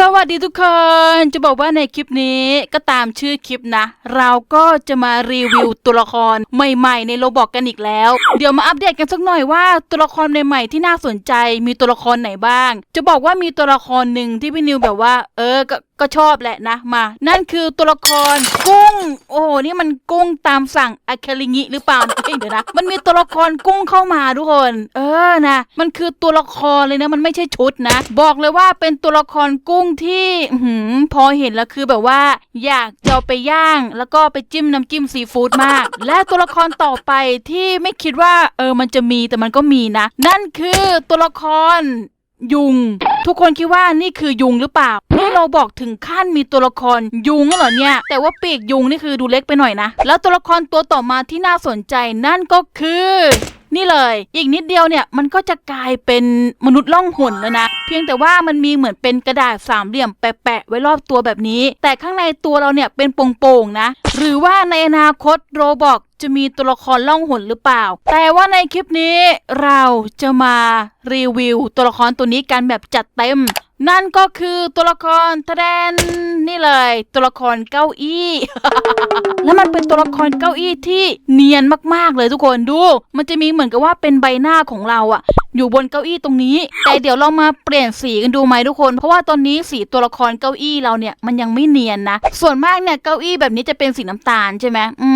สวัสดีทุกคน จะบอกว่าในคลิปนี้ก็ตามชื่อคลิปนะ เราก็จะมารีวิวตัวละครใหม่ๆ ในโลบอกกันอีกแล้ว เดี๋ยวมาอัปเดตกันสักหน่อยว่าตัวละครใหม่ๆที่น่าสนใจมีตัวละครไหนบ้าง จะบอกว่ามีตัวละครหนึ่งที่พี่นิวแบบว่า เออก็ชอบแหละนะ มา นั่นคือตัวละครกุ้ง โอ้โห นี่มันกุ้งตามสั่งอะคาริงิหรือเปล่าเดี๋ยวนะ มันมีตัวละครกุ้งเข้ามาทุกคน เออนะ มันคือตัวละครเลยนะ มันไม่ใช่ชุดนะ บอกเลยว่าเป็นตัวละครกุ้งที่หือพอเห็นแล้วคือแบบว่า อยากจะเอาไปย่าง แล้วก็ไปจิ้มน้ำจิ้มซีฟู้ดมาก และตัวละครต่อไปที่ไม่คิดว่า เออ มันจะมีแต่มันก็มีนะ นั่นคือตัวละคร ยุง ทุกคนคิดว่านี่คือยุงหรือเปล่านี่เราบอกถึงขั้นมีตัวละครยุงแล้วเหรอเนี่ย แต่ว่าปีกยุงนี่คือดูเล็กไปหน่อยนะ แล้วตัวละครตัวต่อมาที่น่าสนใจนั่นก็คือนี่เลย อีกนิดเดียวเนี่ยมันก็จะกลายเป็นมนุษย์ล่องหนแล้วนะ เพียงแต่ว่ามันมีเหมือนเป็นกระดาษสามเหลี่ยมแปะๆไว้รอบตัวแบบนี้ แต่ข้างในตัวเราเนี่ยเป็นโป่งๆนะ หรือว่าในอนาคตโรบอก จะมีตัวละครล่องหนหรือเปล่า แต่ว่าในคลิปนี้เราจะมารีวิวตัวละครตัวนี้กันแบบจัดเต็ม นั่นก็คือตัวละครทะแดนนี่เลย ตัวละครเก้าอี้ แล้วมันเป็นตัวละครเก้าอี้ที่เนียนมากๆเลยทุกคนดู มันจะมีเหมือนกับว่าเป็นใบหน้าของเราอะอยู่บนเก้าอี้ตรงนี้ แต่เดี๋ยวเรามาเปลี่ยนสีกันดูไหมทุกคน เพราะว่าตอนนี้สีตัวละครเก้าอี้เราเนี่ยมันยังไม่เนียนนะ ส่วนมากเนี่ยเก้าอี้แบบนี้จะเป็นสีน้ำตาลใช่ไหมอื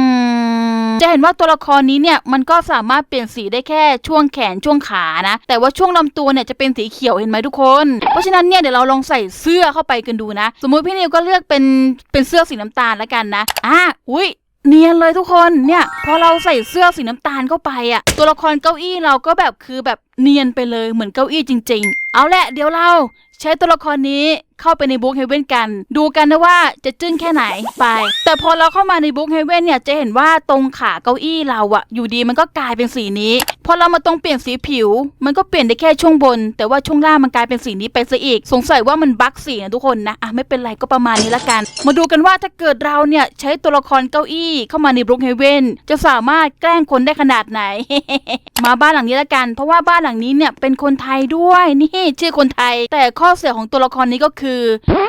ม จะเห็นว่าตัวละครนี้เนี่ยมันก็สามารถเปลี่ยนสีได้แค่ช่วงแขนช่วงขานะ แต่ว่าช่วงลำตัวเนี่ยจะเป็นสีเขียวเห็นไหมทุกคน เพราะฉะนั้นเนี่ยเดี๋ยวเราลองใส่เสื้อเข้าไปกันดูนะ สมมุติพี่นิวก็เลือกเป็นเป็นเสื้อสีน้ำตาลแล้วกันนะอะอุ้ยเนียนเลยทุกคนเนี่ยพอเราใส่เสื้อสีน้ำตาลเข้าไปอะตัวละครเก้าอี้เราก็แบบคือแบบเนียนไปเลยเหมือนเก้าอี้จริง ๆ เอาแหละเดี๋ยวเราใช้ตัวละครนี้ เข้าไปในบุ๊กเฮเว่นกัน ดูกันนะว่าจะจึ้งแค่ไหนไป แต่พอเราเข้ามาในบุ๊กเฮเว่นเนี่ยจะเห็นว่าตรงขาเก้าอี้เราอะอยู่ดีมันก็กลายเป็นสีนี้ พอเรามาตรงเปลี่ยนสีผิว มันก็เปลี่ยนได้แค่ช่วงบน แต่ว่าช่วงล่างมันกลายเป็นสีนี้ไปซะอีก สงสัยว่ามันบั๊กสีนะทุกคนนะอะไม่เป็นไรก็ประมาณนี้ละกัน มาดูกันว่าถ้าเกิดเราเนี่ยใช้ตัวละครเก้าอี้เข้ามาในบรูคเฮเวนจะสามารถแกล้งคนได้ขนาดไหน มาบ้านหลังนี้ละกัน เพราะว่าบ้านหลังนี้เนี่ยเป็นคนไทยด้วยนี่ชื่อคนไทย แต่ข้อเสียของตัวละครนี้ก็คือ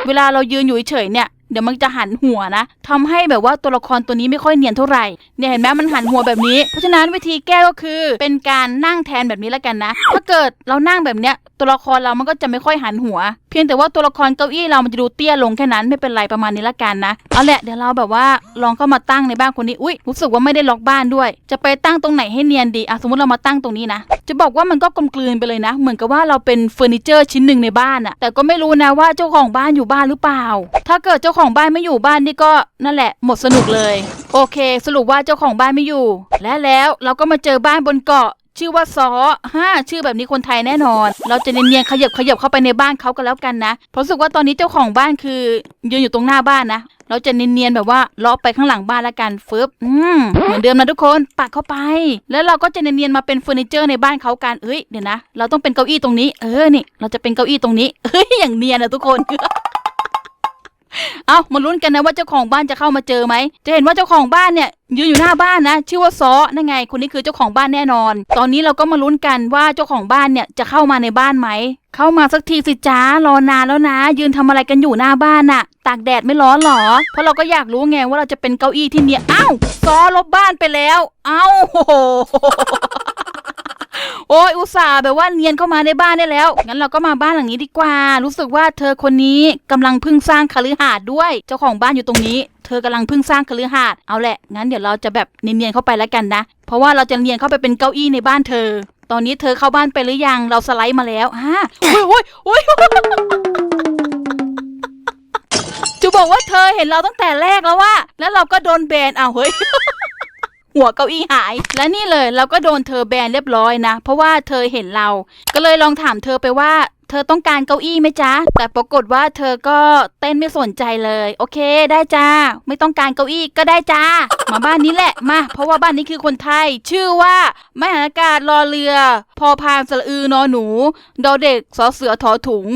เวลาเรายืนอยู่เฉยๆเนี่ยเดี๋ยวมันจะหันหัวนะทำให้แบบว่าตัวละครตัวนี้ไม่ค่อยเนียนเท่าไหร่เนี่ยเห็นไหมมันหันหัวแบบนี้ เพราะฉะนั้นวิธีแก้ก็คือเป็นการนั่งแทนแบบนี้แล้วกันนะ ถ้าเกิดเรานั่งแบบเนี้ย ตัวละครเรามันก็จะไม่ค่อยหันหัว เพียงแต่ว่าตัวละครเก้าอี้เรามันจะดูเตี้ยลงแค่นั้นไม่เป็นไรประมาณนี้ละกันนะเอาแหละเดี๋ยวเราแบบว่าลองเข้ามาตั้งในบ้านคนนี้อุ้ยรู้สึกว่าไม่ได้ล็อกบ้านด้วย จะไปตั้งตรงไหนให้เนียนดีอะสมมติเรามาตั้งตรงนี้นะ จะบอกว่ามันก็กลมกลืนไปเลยนะ เหมือนกับว่าเราเป็นเฟอร์นิเจอร์ชิ้นหนึ่งในบ้านอะแต่ก็ไม่รู้นะว่าเจ้าของบ้านอยู่บ้านหรือเปล่า ถ้าเกิดเจ้าของบ้านไม่อยู่บ้านนี่ก็นั่นแหละ หมดสนุกเลย โอเค สรุปว่าเจ้าของบ้านไม่อยู่ และแล้วเราก็มาเจอบ้านบนเกาะ ชื่อว่าซอห้าชื่อแบบนี้คนไทยแน่นอน เราจะเนียนๆขยับขยับเข้าไปในบ้านเขากันแล้วกันนะ เพราะรู้สึกว่าตอนนี้เจ้าของบ้านคือยืนอยู่ตรงหน้าบ้านนะ เราจะเนียนๆแบบว่าเลาะไปข้างหลังบ้านแล้วกันฟึบอืมเหมือนเดิมนะทุกคนปักเข้าไป แล้วเราก็จะเนียนๆมาเป็นเฟอร์นิเจอร์ในบ้านเขากันเอ้ยเดี๋ยวนะ เราต้องเป็นเก้าอี้ตรงนี้ เออนี่ เราจะเป็นเก้าอี้ตรงนี้เฮ้ยอย่างเนียนอะทุกคน เอามาลุ้นกันนะว่าเจ้าของบ้านจะเข้ามาเจอไหม จะเห็นว่าเจ้าของบ้านเนี่ยยืนอยู่หน้าบ้านนะ ชื่อว่าซอนั่นไง คนนี้คือเจ้าของบ้านแน่นอน ตอนนี้เราก็มาลุ้นกันว่าเจ้าของบ้านเนี่ยจะเข้ามาในบ้านไหม เข้ามาสักทีสิจ้ารอนานแล้วนะ ยืนทำอะไรกันอยู่หน้าบ้านน่ะ ตากแดดไม่ร้อนหรอ เพราะเราก็อยากรู้ไงว่าเราจะเป็นเก้าอี้ที่เนี่ยอ้าวซอลบบ้านไปแล้ว เอ้าโโอ้ยอุตส่าห์แบบว่าเนียนเข้ามาในบ้านได้แล้ว งั้นเราก็มาบ้านหลังนี้ดีกว่า รู้สึกว่าเธอคนนี้กำลังเพิ่งสร้างคฤหาสน์ด้วย เจ้าของบ้านอยู่ตรงนี้ เธอกำลังเพิ่งสร้างคฤหาสน์เอาแหละ งั้นเดี๋ยวเราจะแบบเนียนๆเข้าไปแล้วกันนะ เพราะว่าเราจะเนียนเข้าไปเป็นเก้าอี้ในบ้านเธอ ตอนนี้เธอเข้าบ้านไปหรือยัง เราสไลด์มาแล้วฮะโอ้ยโอ้ยโอ้ยจะบอกว่าเธอเห็นเราตั้งแต่แรกแล้วว่า แล้วเราก็โดนแบนอ้าวเฮ้ย หัวเก้าอี้หาย และนี่เลยเราก็โดนเธอแบนเรียบร้อยนะ เพราะว่าเธอเห็นเรา ก็เลยลองถามเธอไปว่า เธอต้องการเก้าอี้ไหมจ๊ะ แต่ปรากฏว่าเธอก็เต้นไม่สนใจเลย โอเค ได้จ้า ไม่ต้องการเก้าอี้ก็ได้จ้า มาบ้านนี้แหละ มา เพราะว่าบ้านนี้คือคนไทย ชื่อว่ามหาอากาศรอเรือ พอพานสระอือนอหนู ดอเด็กสอเสือถอถุง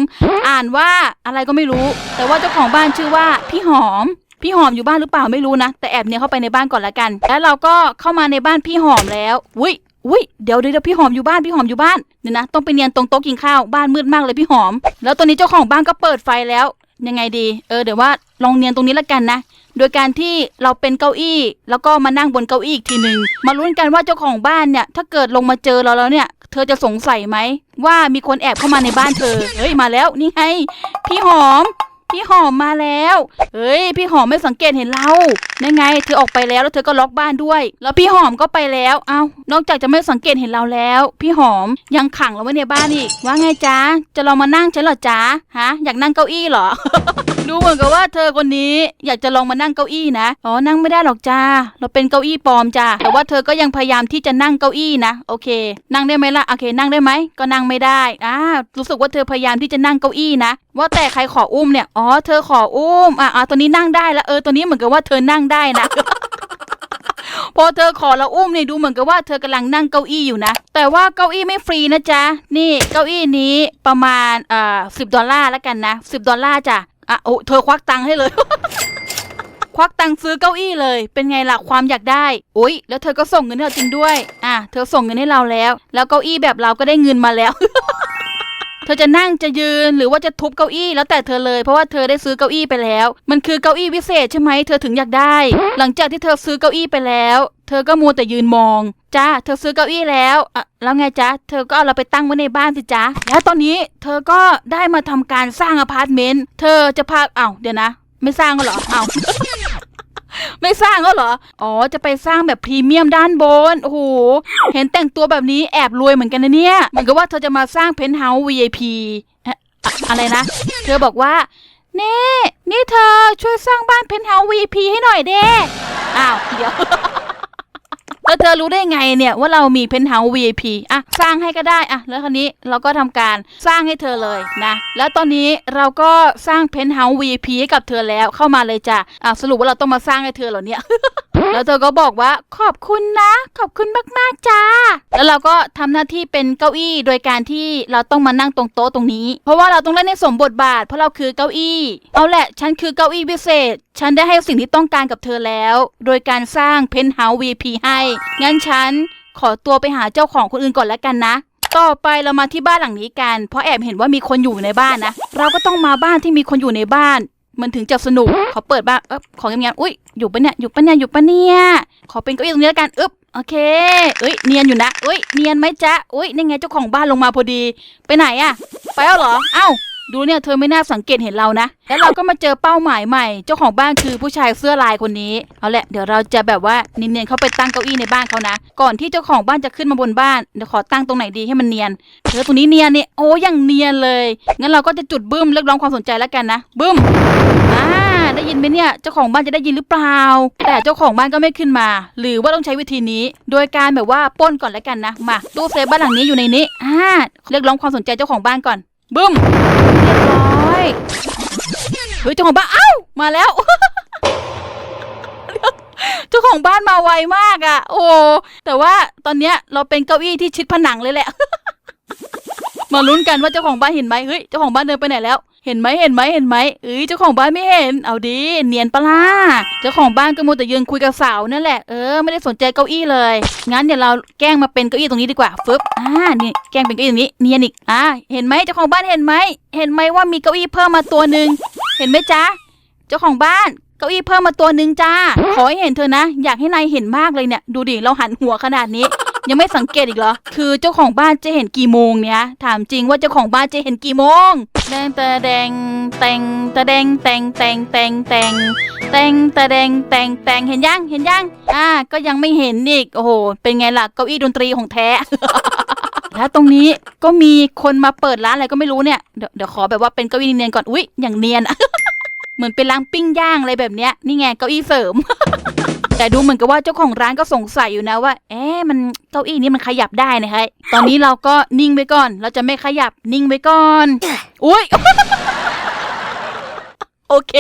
อ่านว่าอะไรก็ไม่รู้ แต่ว่าเจ้าของบ้านชื่อว่าพี่หอม พี่หอมอยู่บ้านหรือเปล่าไม่รู้นะ แต่แอบเนี่ยเข้าไปในบ้านก่อนละกัน แล้วเราก็เข้ามาในบ้านพี่หอมแล้วอุ้ยอุ้ยเดี๋ยวเดี๋ยวพี่หอมอยู่บ้านพี่หอมอยู่บ้านเดี๋ยนะต้องไปเนียนตรงโต๊ะกินข้าวบ้านมืดมากเลยพี่หอม แล้วตอนนี้เจ้าของบ้านก็เปิดไฟแล้วยังไงดีเออเดี๋ยวว่าลองเนียนตรงนี้ละกันนะโดยการที่เราเป็นเก้าอี้ แล้วก็มานั่งบนเก้าอี้อีกทีหนึ่งมาลุ้นกันว่าเจ้าของบ้านเนี่ยถ้าเกิดลงมาเจอเราแล้วเนี่ย เธอจะสงสัยไหมว่ามีคนแอบเข้ามาในบ้านเธอเฮ้ยมาแล้วนี่ไงพี่หอม พี่หอมมาแล้ว เฮ้ย พี่หอมไม่สังเกตเห็นเรานั่นไง เธอออกไปแล้วแล้วเธอก็ล็อกบ้านด้วย แล้วพี่หอมก็ไปแล้ว เอ้านอกจากจะไม่สังเกตเห็นเราแล้ว พี่หอมยังขังเราไว้ในบ้านอีก ว่าไงจ๊ะ จะลองมานั่งฉันเหรอจ๊ะ ฮะ อยากนั่งเก้าอี้เหรอ ดูเหมือนกับว่าเธอคนนี้อยากจะลองมานั่งเก้าอี้นะ อ๋อ นั่งไม่ได้หรอกจ้า เราเป็นเก้าอี้ปลอมจ้าแต่ว่าเธอก็ยังพยายามที่จะนั่งเก้าอี้นะ โอเค นั่งได้ไหมล่ะ โอเค นั่งได้ไหม ก็นั่งไม่ได้ อ่า รู้สึกว่าเธอพยายามที่จะนั่งเก้าอี้นะ ว่าแต่ใครขออุ้มเนี่ยอ๋อ เธอขออุ้ม อ่าตัวนี้นั่งได้แล้วเออตัวนี้เหมือนกับว่าเธอนั่งได้นะ พอเธอขอเราอุ้มเนี่ยดูเหมือนกับว่าเธอกำลังนั่งเก้าอี้อยู่นะ แต่ว่าเก้าอี้ไม่ฟรีนะจ๊ะ นี่เก้าอี้นี้ประมาณเอ่อสิบดอลลาร์แล้วกันนะสิบดอลลาร์จ้ะ อะโอ้เธอควักตังค์ให้เลย ควักตังค์ซื้อเก้าอี้เลย เป็นไงล่ะความอยากได้อุ้ยแล้วเธอก็ส่งเงินให้เราจริงด้วย อะเธอส่งเงินให้เราแล้ว แล้วเก้าอี้แบบเราก็ได้เงินมาแล้ว เธอจะนั่งจะยืนหรือว่าจะทุบเก้าอี้แล้วแต่เธอเลย เพราะว่าเธอได้ซื้อเก้าอี้ไปแล้ว มันคือเก้าอี้วิเศษใช่ไหมเธอถึงอยากได้ หลังจากที่เธอซื้อเก้าอี้ไปแล้ว เธอก็มัวแต่ยืนมองจ้าเธอซื้อเก้าอี้แล้วอะแล้วไงจ๊ะ เธอก็เอาเราไปตั้งไว้ในบ้านสิจ๊ะ แล้วตอนนี้เธอก็ได้มาทำการสร้างอพาร์ตเมนต์ เธอจะพาอ้าเดี๋ยวนะ ไม่สร้างก็เหรออ้า ไม่สร้างก็เหรอ อ๋อ จะไปสร้างแบบพรีเมียมด้านบน โอ้โห เห็นแต่งตัวแบบนี้แอบรวยเหมือนกันนะเนี่ย เหมือนกับว่าเธอจะมาสร้างเพนท์เฮาส์ VIP อะไรนะ เธอบอกว่า นี่ นี่เธอช่วยสร้างบ้านเพนท์เฮาส์ VIP ให้หน่อยเด้ อ้าว เดี๋ยว แล้วเธอรู้ได้ไงเนี่ยว่าเรามีเพนท์เฮาส์ VIP อะสร้างให้ก็ได้อะแล้วคราวนี้เราก็ทำการสร้างให้เธอเลยนะ แล้วตอนนี้เราก็สร้างเพนท์เฮาส์ VIP ให้กับเธอแล้วเข้ามาเลยจ้ะอะสรุปว่าเราต้องมาสร้างให้เธอเหรอเนี่ย แล้วเธอก็บอกว่าขอบคุณนะ ขอบคุณมากๆจ้า แล้วเราก็ทำหน้าที่เป็นเก้าอี้โดยการที่เราต้องมานั่งตรงโต๊ะตรงนี้ เพราะว่าเราต้องเล่นในสมบทบาท เพราะเราคือเก้าอี้ เอาแหละฉันคือเก้าอี้พิเศษ ฉันได้ให้สิ่งที่ต้องการกับเธอแล้ว โดยการสร้างเพนท์เฮาส์ VP ให้ งั้นฉันขอตัวไปหาเจ้าของคนอื่นก่อนแล้วกันนะต่อไปเรามาที่บ้านหลังนี้กัน เพราะแอบเห็นว่ามีคนอยู่ในบ้านนะ เราก็ต้องมาบ้านที่มีคนอยู่ในบ้าน มันถึงจะสนุกขอเปิดบ้างเอ๊บขอเงียบๆอุ้ยอยู่ปะเนี่ยอยู่ปะเนี่ยอยู่ปะเนี่ยขอเป็นเก้าอี้ตรงนี้แล้วกันอึ๊บโอเคเอ้ยเนียนอยู่นะเอ้ยเนียนไหมจ๊ะอุ้ยนี่ไงเจ้าของบ้านลงมาพอดี ไปไหนอะไปแล้วเหรอเอ้า ดูเนี่ยเธอไม่น่าสังเกตเห็นเรานะ แล้วเราก็มาเจอเป้าหมายใหม่ เจ้าของบ้านคือผู้ชายเสื้อลายคนนี้ เอาแหละ เดี๋ยวเราจะแบบว่าเนียนๆเขาไปตั้งเก้าอี้ในบ้านเขานะ ก่อนที่เจ้าของบ้านจะขึ้นมาบนบ้าน เดี๋ยวขอตั้งตรงไหนดีให้มันเนียนเธอตรงนี้เนียนเนี่ยโอ้ยังเนียนเลย งั้นเราก็จะจุดบึ้มเรียกร้องความสนใจแล้วกันนะ บึ้มอ่าได้ยินไหมเนี่ย เจ้าของบ้านจะได้ยินหรือเปล่า แต่เจ้าของบ้านก็ไม่ขึ้นมา หรือว่าต้องใช้วิธีนี้ โดยการแบบว่าป้นก่อนแล้วกันนะ มาตู้เซฟบ้านหลังนี้อยู่ในนี้อ่าเรียกร้องความสนใจเจ้าของบ้านก่อน บึ้ม ร้อยเฮ้ยเจ้าของบ้านเอ้ามาแล้วเจ้าของบ้านมาไวมากอะ โอ้แต่ว่าตอนเนี้ยเราเป็นเก้าอี้ที่ชิดผนังเลยแหละ มาลุ้นกันว่าเจ้าของบ้านเห็นไหมเฮ้ยเจ้าของบ้านเดินไปไหนแล้ว เห็นไหมเห็นไหมเห็นไหมเอ้ยเจ้าของบ้านไม่เห็น เอาดีเนียนปะล่ะเจ้าของบ้านก็มัวแต่ยืนคุยกับสาวนั่นแหละเออไม่ได้สนใจเก้าอี้เลยงั้นเดี๋ยวเราแกล้งมาเป็นเก้าอี้ตรงนี้ดีกว่าฟึบอ่านี่แกล้งเป็นเก้าอี้ตรงนี้เนียนอีกอ่าเห็นไหมเจ้าของบ้านเห็นไหมเห็นไหมว่ามีเก้าอี้เพิ่มมาตัวหนึ่งเห็นไหมจ๊ะเจ้าของบ้านเก้าอี้เพิ่มมาตัวหนึ่งจ้าขอให้เห็นเธอนะ อยากให้นายเห็นมากเลยเนี่ย ดูดิ เราหันหัวขนาดนี้ ยังไม่สังเกตอีกเหรอ คือเจ้าของบ้านจะเห็นกี่โมงเนี่ย ถามจริงว่าเจ้าของบ้านจะเห็นกี่โมงแดงตะแดงแตงตะแดงแตงแตงแตงแตงแตงตะแดงแตงแตงเห็นยังเห็นยังอ่า ก็ยังไม่เห็นอีกโอ้โห เป็นไงล่ะเก้าอี้ดนตรีของแท้แล้วตรงนี้ก็มีคนมาเปิดร้านอะไรก็ไม่รู้เนี่ย เดี๋ยวขอแบบว่าเป็นเก้าอี้เนียนก่อน อุ๊ย อย่างเนียน เหมือนเป็นร้านปิ้งย่างอะไรแบบเนี้ย นี่ไงเก้าอี้เสริม แต่ดูเหมือนกับว่าเจ้าของร้านก็สงสัยอยู่นะว่า เอ๊ะมันเก้าอี้นี้มันขยับได้นะคะตอนนี้เราก็นิ่งไว้ก่อน เราจะไม่ขยับนิ่งไว้ก่อน อุ้ย โอเค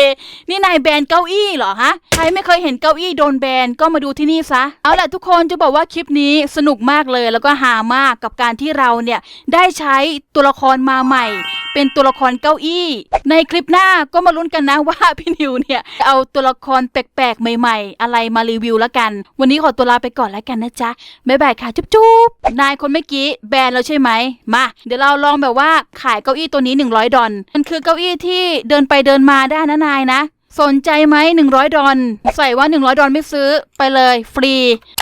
นี่นายแบนเก้าอี้เหรอฮะ ใครไม่เคยเห็นเก้าอี้โดนแบนก็มาดูที่นี่ซะ เอาล่ะทุกคนจะบอกว่าคลิปนี้สนุกมากเลยแล้วก็หามากกับการที่เราเนี่ย ได้ใช้ตัวละครมาใหม่ เป็นตัวละครเก้าอี้ ในคลิปหน้าก็มาลุ้นกันนะว่าพี่นิวเนี่ย เอาตัวละครแปลกๆใหม่ ๆ อะไรมารีวิวแล้วกัน วันนี้ขอตัวลาไปก่อนแล้วกันนะจ๊ะบ๊ายบายค่ะจุ๊บๆนายคนเมื่อกี้แบนแล้วใช่ไหมมา เดี๋ยวเราลองแบบว่าขายเก้าอี้ตัวนี้ 100 ดอลมันคือเก้าอี้ที่เดินไปเดินมาได้นะนายนะ สนใจไหม100ดอลใส่ว่า100ดอลไม่ซื้อไปเลยฟรี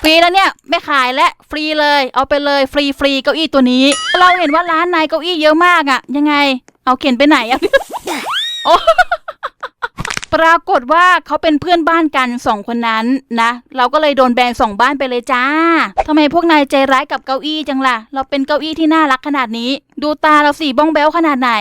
ฟรีแล้วเนี่ยไม่ขายและฟรีเลย เอาไปเลยฟรีฟรีเก้าอี้ตัวนี้ เราเห็นว่าร้านนายเก้าอี้เยอะมากอะยังไง เอาเข็นไปไหนอะโอ้ปรากฏว่าเขาเป็นเพื่อนบ้านกันสองคนนั้นนะ เราก็เลยโดนแบนสองบ้านไปเลยจ้าทำไมพวกนายใจร้ายกับเก้าอี้จังล่ะ เราเป็นเก้าอี้ที่น่ารักขนาดนี้ ดูตาเราสีบ้องแบ้วขนาดไหน